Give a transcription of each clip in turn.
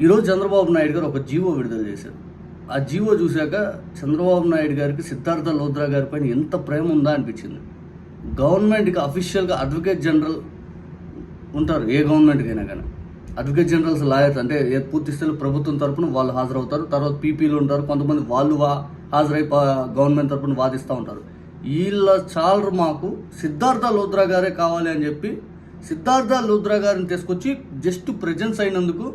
ఈరోజు చంద్రబాబు నాయుడు గారు ఒక జీవో విడుదల చేశారు. ఆ జీవో చూశాక చంద్రబాబు నాయుడు గారికి సిద్ధార్థ లోద్రా గారి పైన ఎంత ప్రేమ ఉందా అనిపించింది. గవర్నమెంట్కి అఫీషియల్గా అడ్వకేట్ జనరల్ ఉంటారు ఏ గవర్నమెంట్కైనా కానీ. అడ్వకేట్ జనరల్స్ లాయర్స్ అంటే ఏ పూర్తి స్థాయిలో ప్రభుత్వం తరపున వాళ్ళు హాజరవుతారు తర్వాత పీపీలు ఉంటారు కొంతమంది వాళ్ళు వా హాజరై గవర్నమెంట్ తరపున వాదిస్తూ ఉంటారు. వీళ్ళ చాలరు మాకు సిద్ధార్థ లోద్రా గారే కావాలి అని చెప్పి సిద్ధార్థ లోద్రా గారిని తీసుకొచ్చి జస్ట్ ప్రజెన్స్ అయినందుకు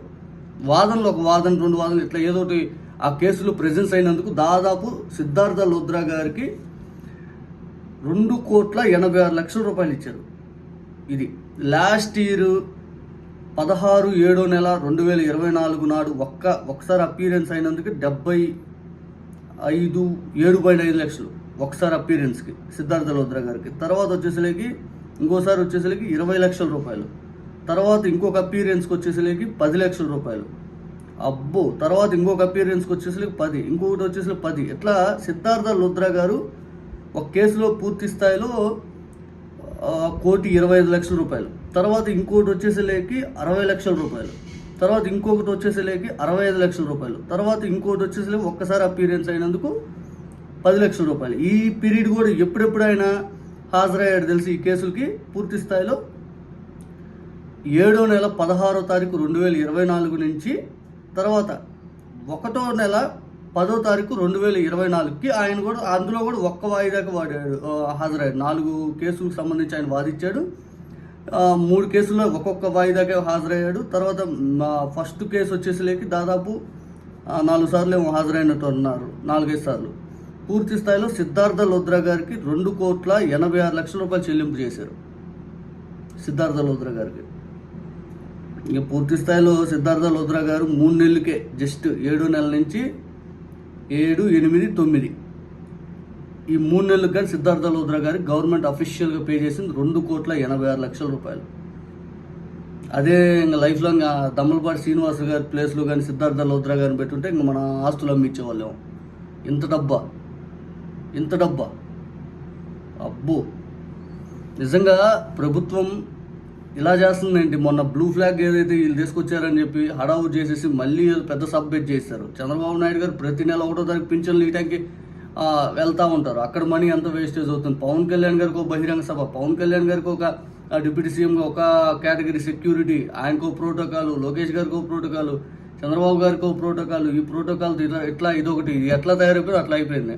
వాదనలు ఒక వాదన రెండు వాదనలు ఇట్లా ఏదో ఒకటి ఆ కేసులో ప్రెజెన్స్ అయినందుకు దాదాపు సిద్ధార్థ లోద్రా గారికి రెండు కోట్ల ఎనభై ఆరు లక్షల రూపాయలు ఇచ్చారు. ఇది లాస్ట్ ఇయర్ పదహారు ఏడో నెల రెండు వేల ఇరవై నాలుగు నాడు ఒక్క ఒకసారి అపీరెన్స్ అయినందుకు డెబ్బై ఐదు ఏడు పాయింట్ ఐదు లక్షలు ఒకసారి అపీరెన్స్కి సిద్ధార్థ లోద్రా గారికి. తర్వాత వచ్చేసరికి ఇంకోసారి వచ్చేసరికి ఇరవై లక్షల రూపాయలు. తర్వాత ఇంకొక అపీరియన్స్కి వచ్చేసరికి పది లక్షల రూపాయలు. అబ్బో తర్వాత ఇంకొక అపీరియన్స్కి వచ్చేసరికి పది ఇంకొకటి వచ్చేసరికి పది. ఇట్లా సిద్ధార్థ లోద్రా గారు ఒక కేసులో పూర్తి స్థాయిలో కోటి ఇరవై ఐదు లక్షల రూపాయలు. తర్వాత ఇంకోటి వచ్చేసరికి అరవై లక్షల రూపాయలు. తర్వాత ఇంకొకటి వచ్చేసరికి అరవై ఐదు లక్షల రూపాయలు. తర్వాత ఇంకోటి వచ్చేసరికి ఒక్కసారి అపీరియన్స్ అయినందుకు పది లక్షల రూపాయలు. ఈ పీరియడ్ కూడా ఎప్పుడెప్పుడు ఆయన హాజరయ్యాడు తెలిసి ఈ కేసులకి? పూర్తి స్థాయిలో ఏడో నెల పదహారో తారీఖు రెండు వేల ఇరవై నాలుగు నుంచి తర్వాత ఒకటో నెల పదో తారీఖు రెండు వేల ఇరవై నాలుగుకి ఆయన కూడా అందులో కూడా ఒక్క వాయిదాకి వాడాడు. హాజరయ్యాడు. నాలుగు కేసులకు సంబంధించి ఆయన వాదించాడు. మూడు కేసుల్లో ఒక్కొక్క వాయిదాకే హాజరయ్యాడు. తర్వాత ఫస్ట్ కేసు వచ్చేసరికి దాదాపు నాలుగు సార్లు ఏమో హాజరైనట్టు అన్నారు. నాలుగైదు సార్లు. పూర్తి స్థాయిలో సిద్ధార్థ లోద్రా గారికి రెండు కోట్ల ఎనభై ఆరు లక్షల రూపాయలు చెల్లింపు చేశారు. సిద్ధార్థ లోద్రా గారికి. ఇక పూర్తి స్థాయిలో సిద్ధార్థ లోద్రా గారు మూడు నెలలకే జస్ట్ ఏడు నెలల నుంచి ఏడు ఎనిమిది తొమ్మిది. ఈ మూడు నెలలకు కానీ సిద్ధార్థ లోద్రా గారికి గవర్నమెంట్ అఫీషియల్గా పే చేసింది రెండు కోట్ల ఎనభై ఆరు లక్షల రూపాయలు. అదే ఇంకా లైఫ్ లాంగ్ దమ్మలపాటి శ్రీనివాస గారి ప్లేస్లో కానీ సిద్ధార్థ లోద్రా గారిని పెట్టుంటే ఇంక మన ఆస్తులు అమ్మించేవాళ్ళం ఇంత డబ్బా. ఇంత డబ్బా. అబ్బో. నిజంగా ప్రభుత్వం ఇలా చేస్తుందేంటి? మొన్న బ్లూ ఫ్లాగ్ ఏదైతే వీళ్ళు తీసుకొచ్చారని చెప్పి హడావుడ్ చేసేసి మళ్ళీ పెద్ద సబ్మిట్ చేశారు. చంద్రబాబు నాయుడు గారు ప్రతి నెల ఒకటో తారీఖు పింఛన్లు ఇయటానికి వెళ్తూ ఉంటారు. అక్కడ మనీ ఎంత వేస్టేజ్ అవుతుంది? పవన్ కళ్యాణ్ గారికి ఒక బహిరంగ సభ. పవన్ కళ్యాణ్ గారికి ఒక డిప్యూటీ సీఎంగా ఒక కేటగిరీ సెక్యూరిటీ ఆయనకో ప్రోటోకాల్ లోకేష్ గారికి ఒక ప్రోటోకాల్ చంద్రబాబు గారికి ఒక ప్రోటోకాల్. ఈ ప్రోటోకాల్ ఇట్లా ఇట్లా ఇదొకటి. ఇది ఎట్లా తయారైపోయింది అట్లా అయిపోయింది.